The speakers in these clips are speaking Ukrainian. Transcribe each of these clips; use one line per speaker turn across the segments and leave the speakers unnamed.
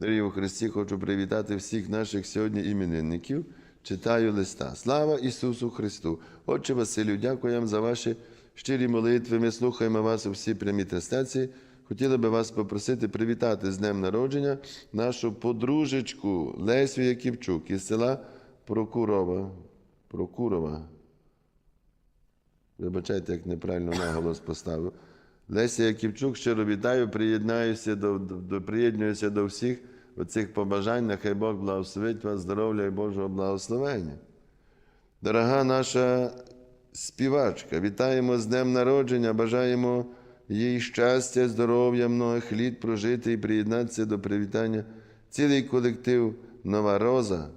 Дорогі у Христі, хочу привітати всіх наших сьогодні іменинників. Читаю листа. Слава Ісусу Христу! Отче Василю, дякую вам за ваші щирі молитви. Ми слухаємо вас у всі прямі трансляції. Хотіли би вас попросити привітати з днем народження нашу подружечку Лесю Яківчук із села Прокурова. Прокурова. Вибачайте, як неправильно наголос поставив. Леся Яківчук, щиро вітаю, приєднаюся до, до, приєднуюся до всіх оцих побажань. Нехай Бог благословить вас, здоров'я і Божого благословення. Дорога наша співачка, вітаємо з днем народження, бажаємо їй щастя, здоров'я, многих літ прожити і приєднатися до привітання. Цілий колектив Нова Роза.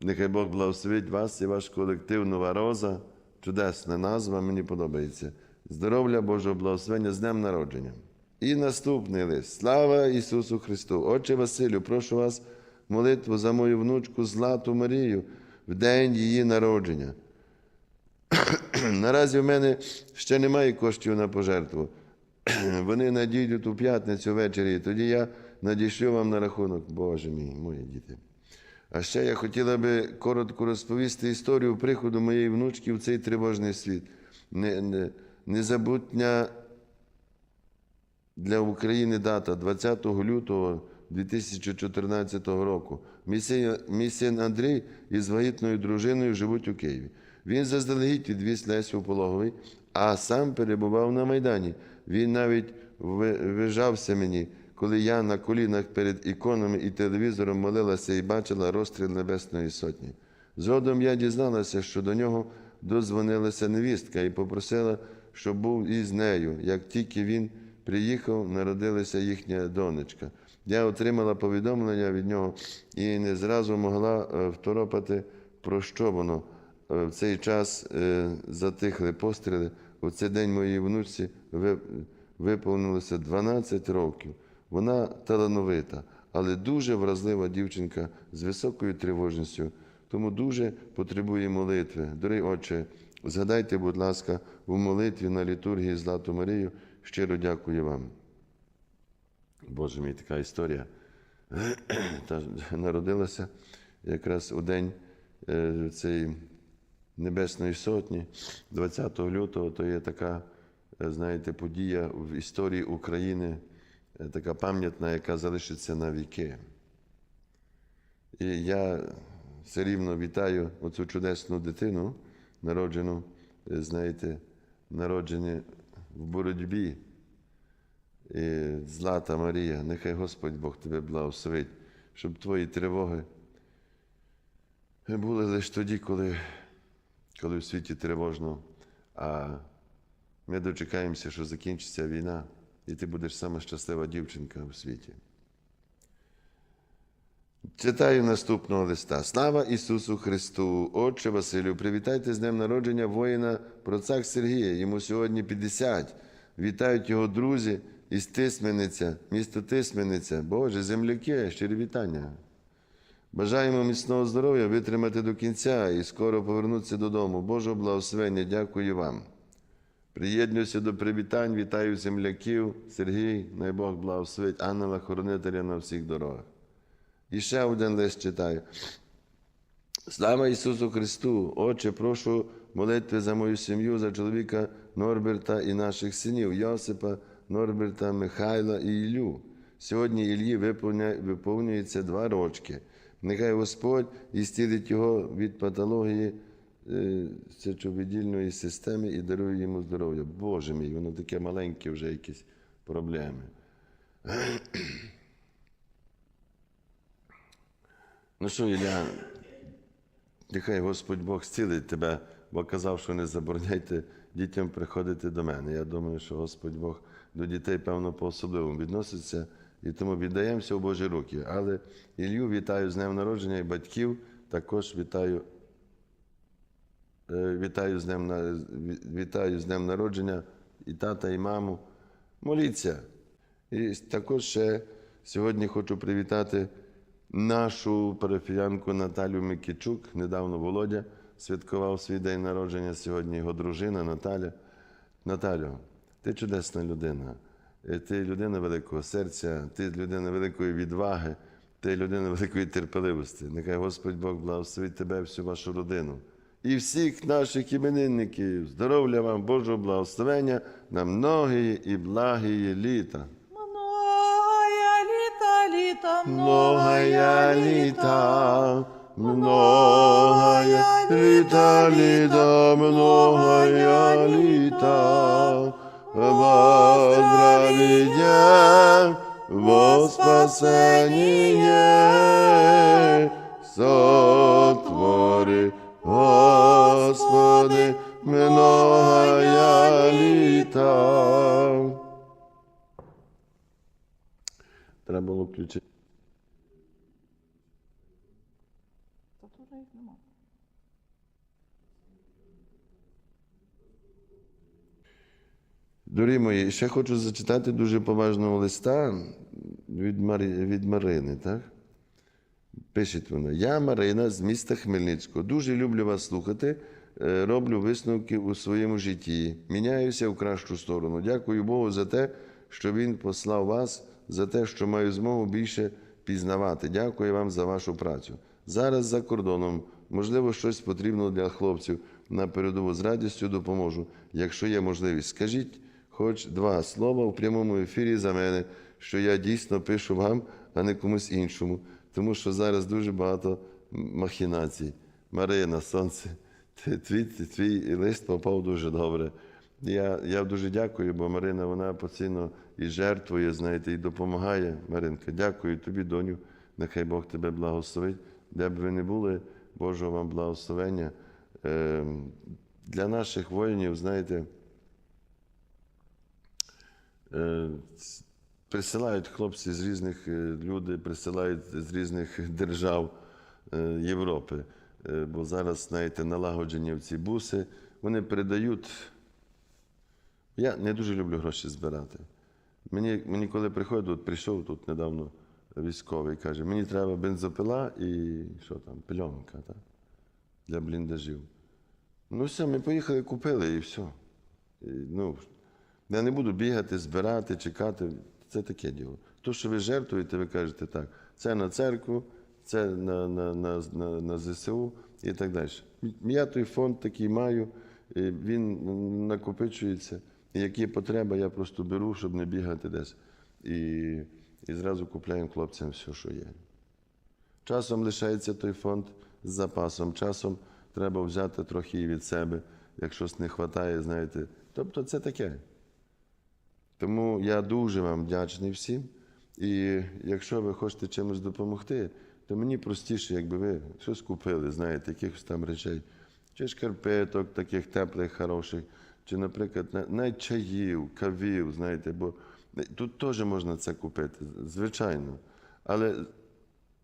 Нехай Бог благословить вас і ваш колектив Нова Роза. Чудесна назва, мені подобається. Здоров'я Божого благословення з днем народження. І наступний лист. Слава Ісусу Христу! Отче Василю, прошу вас молитву за мою внучку Злату Марію в день її народження. Наразі в мене ще немає коштів на пожертву. Вони надійдуть у п'ятницю ввечері, і тоді я надішлю вам на рахунок, Боже мій, мої діти. А ще я хотіла би коротко розповісти історію приходу моєї внучки в цей тривожний світ. Не, не, незабутня для України дата 20 лютого 2014 року. Мій син, Андрій із вагітною дружиною живуть у Києві. Він заздалегідь відвіз Лесю пологовий, а сам перебував на Майдані. Він навіть ви- вижався мені, коли я на колінах перед іконами і телевізором молилася і бачила розстріл Небесної Сотні. Згодом я дізналася, що до нього дозвонилася невістка і попросила, щоб був із нею. Як тільки він приїхав, народилася їхня донечка. Я отримала повідомлення від нього і не зразу могла е, второпати, про що воно. Е, В цей час е, затихли постріли. У цей день моїй внучці виповнилося 12 років. Вона талановита, але дуже вразлива дівчинка з високою тривожністю, тому дуже потребує молитви. Дорогий Отче, згадайте, будь ласка, у молитві на літургії Злату Марію. Щиро дякую вам. Боже мій, така історія. Та народилася якраз у день е, цієї Небесної Сотні, 20 лютого, то є така, е, знаєте, подія в історії України, така пам'ятна, яка залишиться на віки. І я все рівно вітаю оцю чудесну дитину, народжену, е, знаєте, народжені в боротьбі. І Злата Марія, нехай Господь Бог тебе благословить, щоб твої тривоги були лише тоді, коли, коли в світі тривожно, а ми дочекаємося, що закінчиться війна, і ти будеш сама щаслива дівчинка у світі. Читаю наступного листа. Слава Ісусу Христу! Отче Василю, привітайте з днем народження воїна Процак Сергія. Йому сьогодні 50. Вітають його друзі із Тисмениця, місто Тисмениця. Боже, земляки, щирі вітання. Бажаємо міцного здоров'я, витримати до кінця і скоро повернутися додому. Божого благословення, дякую вам. Приєднуюся до привітань, вітаю земляків, Сергій, най Бог благословить, ангела хоронителя на всіх дорогах. І ще один лист читаю. Слава Ісусу Христу! Отче, прошу молитви за мою сім'ю, за чоловіка Норберта і наших синів Йосипа, Норберта, Михайла і Іллю. Сьогодні Іллі виповнюється два рочки. Нехай Господь ісцілить його від патології сечовидільної системи і дарує йому здоров'я. Боже мій, воно таке маленьке вже якісь проблеми. Ну що, Ілля, нехай Господь Бог зцілить тебе, бо казав, що не забороняйте дітям приходити до мене. Я думаю, що Господь Бог до дітей, певно, по-особливому відноситься, і тому віддаємося у Божі руки. Але Ілью вітаю з днем народження і батьків також вітаю. Е, Вітаю з, днем, вітаю з днем народження і тата, і маму. Моліться. І також ще сьогодні хочу привітати нашу парафіянку Наталю Микичук. Недавно Володя святкував свій день народження. Сьогодні його дружина Наталя. Наталю, ти чудесна людина. Е, Ти людина великого серця, ти людина великої відваги, ти людина великої терпеливості. Нехай Господь Бог благословить тебе, всю вашу родину. І всіх наших іменинників, здоров'я вам, Божого благословення на многії і благії літа.
Многая літа, літа,
Многая літа, многая літа, літа, многая літа, во здравие, во спасение, сотвори, Господи, многая літа. Треба було включити.
Тут їх.
Дорогі мої, ще хочу зачитати дуже поважного листа від, Марі, від Марини. Так? Пише вона: Я Марина з міста Хмельницького. Дуже люблю вас слухати. е, Роблю висновки у своєму житті. Міняюся в кращу сторону. Дякую Богу за те, що Він послав вас, за те, що маю змогу більше пізнавати. Дякую вам за вашу працю. Зараз за кордоном, можливо, щось потрібно для хлопців на передову. З радістю допоможу, якщо є можливість. Скажіть хоч два слова в прямому ефірі за мене, що я дійсно пишу вам, а не комусь іншому, тому що зараз дуже багато махінацій. Марина, сонце, твій, твій лист попав дуже добре. Я, я дуже дякую, бо Марина вона постійно і жертвує, знаєте, і допомагає. Маринка, дякую тобі, доню. Нехай Бог тебе благословить. Де б ви не були, Божого вам благословення. Е, Для наших воїнів, знаєте, Е, Присилають хлопці з різних е, люди, присилають з різних держав е, Європи. Е, Бо зараз, знаєте, налагоджені ці буси, вони передають. Я не дуже люблю гроші збирати. Мені, мені коли приходять, от прийшов тут недавно військовий, каже, мені треба бензопила і що там, пельонка так? для бліндажів. Ну все, ми поїхали, купили і все. І, ну, я не буду бігати, збирати, чекати. Це таке діло. То, що ви жертвуєте, ви кажете так, це на церкву, це на, на, на, на, на ЗСУ і так далі. Я той фонд такий маю, він накопичується. І як є потреба, я просто беру, щоб не бігати десь. І, і зразу купляємо хлопцям все, що є. Часом лишається той фонд з запасом, часом треба взяти трохи і від себе, як щось не вистачає, знаєте. Тобто це таке. Тому я дуже вам вдячний всім. І якщо ви хочете чимось допомогти, то мені простіше, якби ви щось купили, знаєте, якихось там речей, чи шкарпеток, таких теплих, хороших, чи, наприклад, на- навіть чаїв, кавів, знаєте, бо тут теж можна це купити, звичайно. Але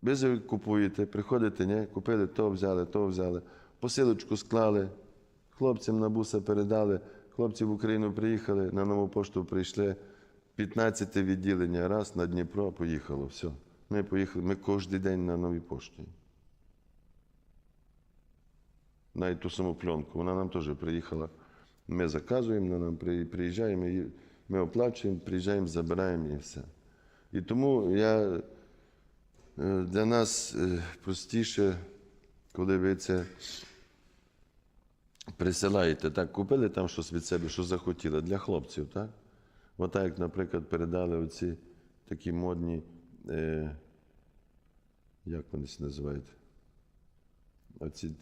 ви купуєте, приходите, ні, купили то взяли, то взяли, посилочку склали, хлопцям на буса передали, хлопці в Україну приїхали, на нову пошту прийшли, 15 відділення, раз на Дніпро поїхало, все. Ми поїхали, ми кожен день на новій пошті. Навіть ту саму пленку, вона нам теж приїхала. Ми заказуємо, нам при- приїжджає, ми, оплачуємо, приїжджаємо, забираємо і все. І тому я Е, Для нас е, простіше, коли ви це присилаєте, так, купили там щось від себе, що захотіли, для хлопців, так? Отак, як, наприклад, передали оці такі модні, е, як вони це називають? Оці,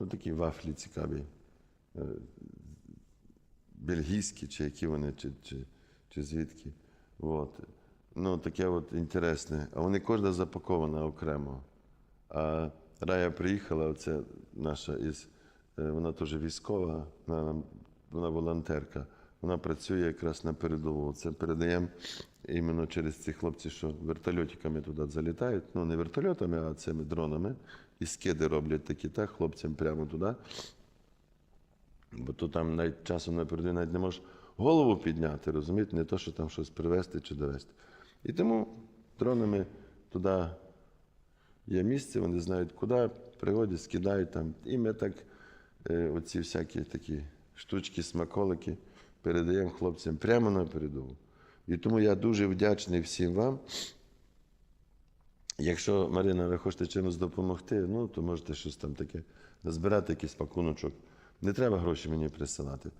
ну, такі вафлі цікаві. Е, бельгійські, чи які вони, чи, чи, чи звідки. От. Ну, таке от інтересне. А вони кожна запакована окремо. А Рая приїхала, оце наша із, е, вона теж військова, вона, вона волонтерка. Вона працює якраз на передову. Це передаємо іменно через цих хлопців, що вертольотиками туди залітають. Ну, не вертольотами, а цими дронами. І скиди роблять такі, так, хлопцям прямо туди. Бо то там навіть часом на передовій навіть не можеш голову підняти, розумієте, не то, що там щось привезти чи довезти. І тому дронами туди є місце, вони знають, куди, приходять, скидають там. І ми так, е, оці всякі такі штучки, смаколики передаємо хлопцям прямо на передову. І тому я дуже вдячний всім вам. Якщо, Марина, ви хочете чимось допомогти, ну, то можете щось там таке збирати, якийсь пакуночок. Не треба гроші мені присилати.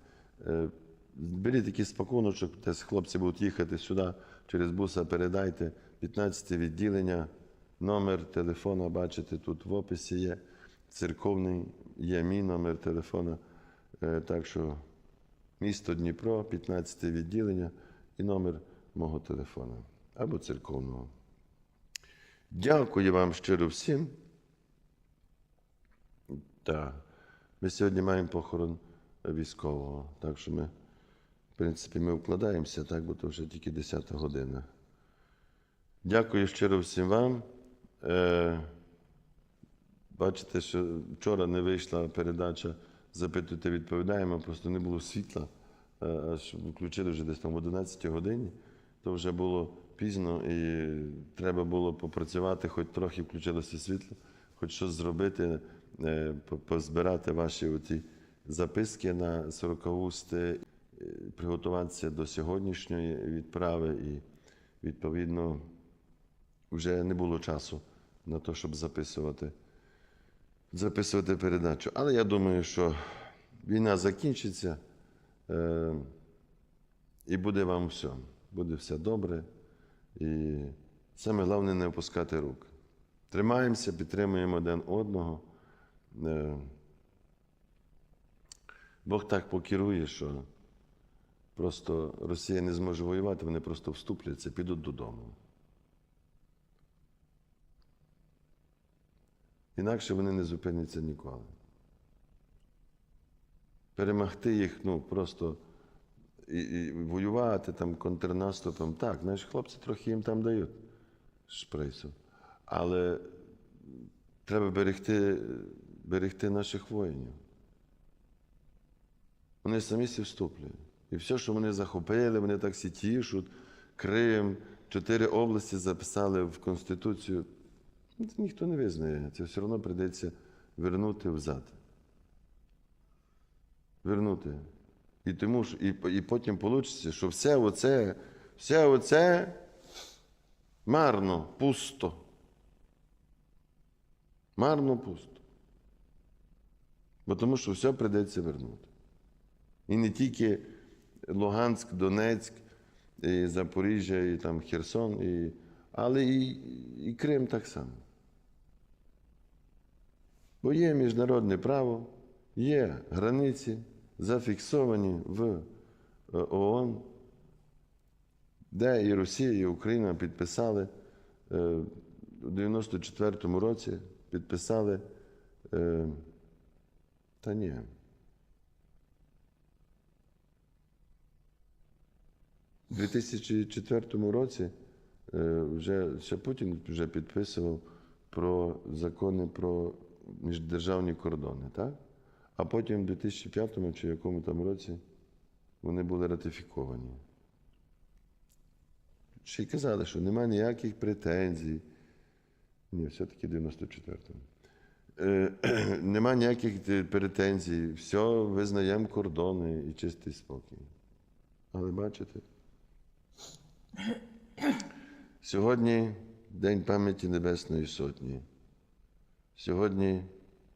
Е, Беріть якийсь пакуночок, десь хлопці будуть їхати сюди, через буса передайте. 15 відділення, номер телефона, бачите, тут в описі є. Церковний є мій номер телефона. Е, Так що місто Дніпро, 15 відділення і номер мого телефона або церковного. Дякую вам щиро всім. Так. Ми сьогодні маємо похорон військового, так що ми, в принципі, ми вкладаємося, так, бо то вже тільки 10 година. Дякую щиро всім вам. Е, бачите, що вчора не вийшла передача Запитуйте, відповідаємо, просто не було світла. Е, Аж включили вже десь там в 11 годині, то вже було пізно і треба було попрацювати, хоч трохи включилося світло, хоч щось зробити, е, позбирати ваші оті записки на 40 усти, е, приготуватися до сьогоднішньої відправи і відповідно вже не було часу на те, щоб записувати, записувати передачу. Але я думаю, що війна закінчиться е, і буде вам все. Буде все добре. І саме головне не опускати рук. Тримаємося, підтримуємо один одного. Е, Бог так покерує, що просто Росія не зможе воювати, вони просто вступляться, підуть додому. Інакше вони не зупиняться ніколи. Перемогти їх, ну, просто і, і воювати там контрнаступом. Так, наші хлопці трохи їм там дають шприцу. Але треба берегти, берегти наших воїнів. Вони самі всі вступлюють. І все, що вони захопили, вони так всі тішуть. Крим, чотири області записали в Конституцію. Це ніхто не визнає. Це все одно прийдеться вернути взад. Вернути. І тому ж, і, і потім вийде, що все оце, все оце марно, пусто. Марно пусто. Бо тому що все прийдеться вернути. І не тільки Луганськ, Донецьк, і Запоріжжя, і там Херсон, і, але і, і Крим так само. Бо є міжнародне право, є границі, зафіксовані в е, ООН, де і Росія, і Україна підписали е, у 94-му році підписали. е, Та ні. У 2004 році вже ще Путін вже підписував про закони про міждержавні кордони, так? А потім в 2005 чи якому там році вони були ратифіковані. Ще й казали, що немає ніяких претензій. Ні, все-таки 94-му. Е, Нема ніяких е, претензій, все визнаємо кордони і чистий спокій. Але бачите, сьогодні День пам'яті Небесної Сотні. Сьогодні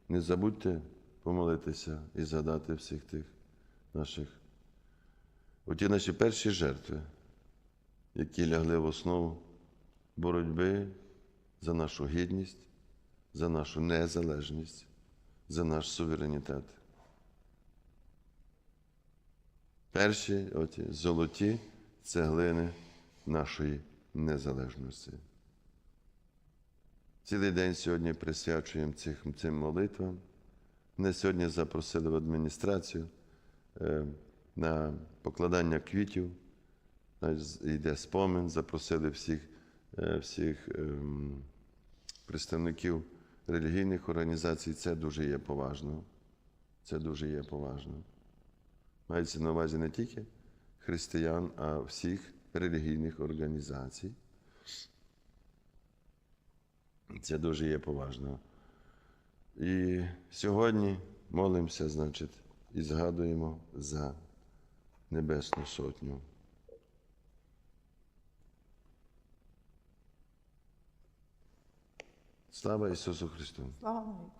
не забудьте помолитися і згадати всіх тих наших, оті наші перші жертви, які лягли в основу боротьби за нашу гідність, за нашу незалежність, за наш суверенітет. Перші оті золоті цеглини нашої незалежності. Цілий день сьогодні присвячуємо цих, цим молитвам. Мене сьогодні запросили в адміністрацію е, на покладання квітів. Йде спомин, запросили всіх, е, всіх ем, представників релігійних організацій. Це дуже є поважно. Це дуже є поважно. Мається на увазі не тільки християн, а всіх релігійних організацій. Це дуже є поважно. І сьогодні молимося, значить, і згадуємо за Небесну Сотню. Слава Ісусу Христу!
Слава.